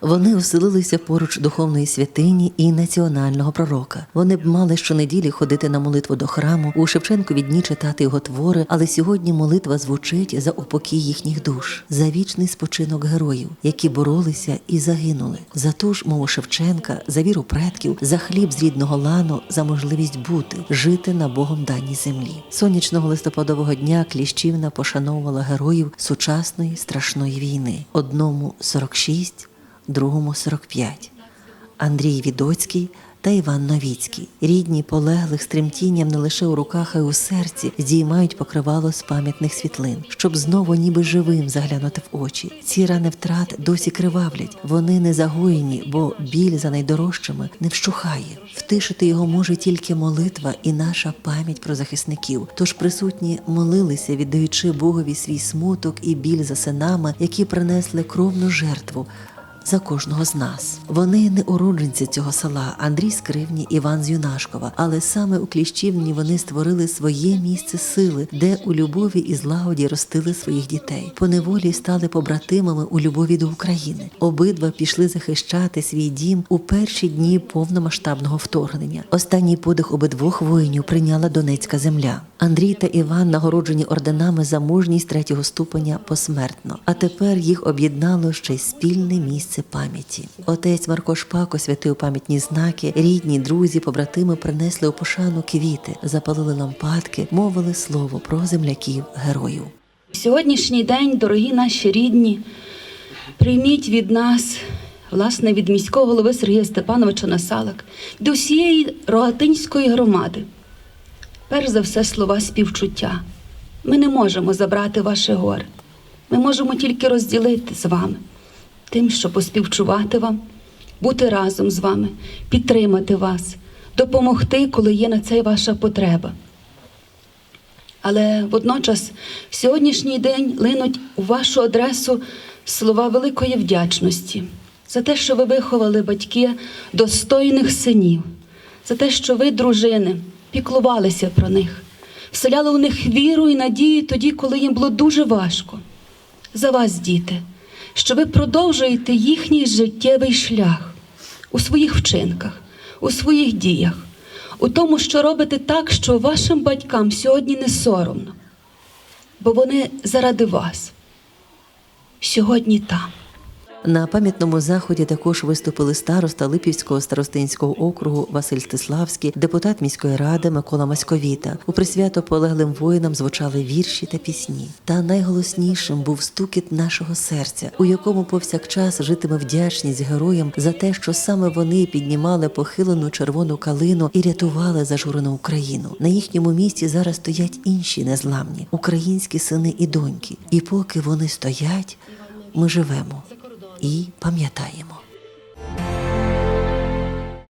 Вони оселилися поруч духовної святині і національного пророка. Вони б мали щонеділі ходити на молитву до храму, у Шевченкові дні читати його твори, але сьогодні молитва звучить за упокій їхніх душ, за вічний спочинок героїв, які боролися і загинули. За ту ж мову Шевченка, за віру предків, за хліб з рідного лану, за можливість бути, жити на Богом даній землі. Сонячного листопадового дня Кліщівна пошановувала героїв сучасної страшної війни. Одному 46, другому 45. Андрій Відоцький та Іван Новіцький. Рідні полеглих з не лише у руках, а й у серці здіймають покривало з пам'ятних світлин, щоб знову ніби живим заглянути в очі. Ці рани втрат досі кривавлять. Вони не загоєні, бо біль за найдорожчими не вщухає. Втишити його може тільки молитва і наша пам'ять про захисників. Тож присутні молилися, віддаючи Богові свій смуток і біль за синами, які принесли кровну жертву за кожного з нас. Вони не уродженці цього села Андрій з Кривні, Іван з Юнашкова, але саме у Кліщівні вони створили своє місце сили, де у любові і злагоді ростили своїх дітей. По неволі стали побратимами у любові до України. Обидва пішли захищати свій дім у перші дні повномасштабного вторгнення. Останній подих обидвох воїнів прийняла Донецька земля. Андрій та Іван нагороджені орденами за мужність третього ступеня посмертно. А тепер їх об'єднало ще й спільне місце пам'яті. Отець Марко Шпак освятив пам'ятні знаки. Рідні, друзі, побратими принесли у пошану квіти, запалили лампадки, мовили слово про земляків героїв. Сьогоднішній день, дорогі наші рідні, прийміть від нас, власне, від міського голови Сергія Степановича Насалик, до всієї Рогатинської громади. Перш за все, слова співчуття. Ми не можемо забрати ваше горе. Ми можемо тільки розділити з вами тим, що поспівчувати вам, бути разом з вами, підтримати вас, допомогти, коли є на це ваша потреба. Але водночас в сьогоднішній день линуть у вашу адресу слова великої вдячності за те, що ви виховали батьки достойних синів, за те, що ви, дружини, піклувалися про них, вселяли у них віру і надію тоді, коли їм було дуже важко. За вас, діти, що ви продовжуєте їхній життєвий шлях у своїх вчинках, у своїх діях, у тому, що робите так, що вашим батькам сьогодні не соромно, бо вони заради вас сьогодні там. На пам'ятному заході також виступили староста Липівського старостинського округу Василь Стиславський, депутат міської ради Микола Маськовіта. У присвято полеглим воїнам звучали вірші та пісні. Та найголоснішим був стукіт нашого серця, у якому повсякчас житиме вдячність героям за те, що саме вони піднімали похилену червону калину і рятували зажурену Україну. На їхньому місці зараз стоять інші незламні українські сини і доньки. І поки вони стоять, ми живемо і пам'ятаємо.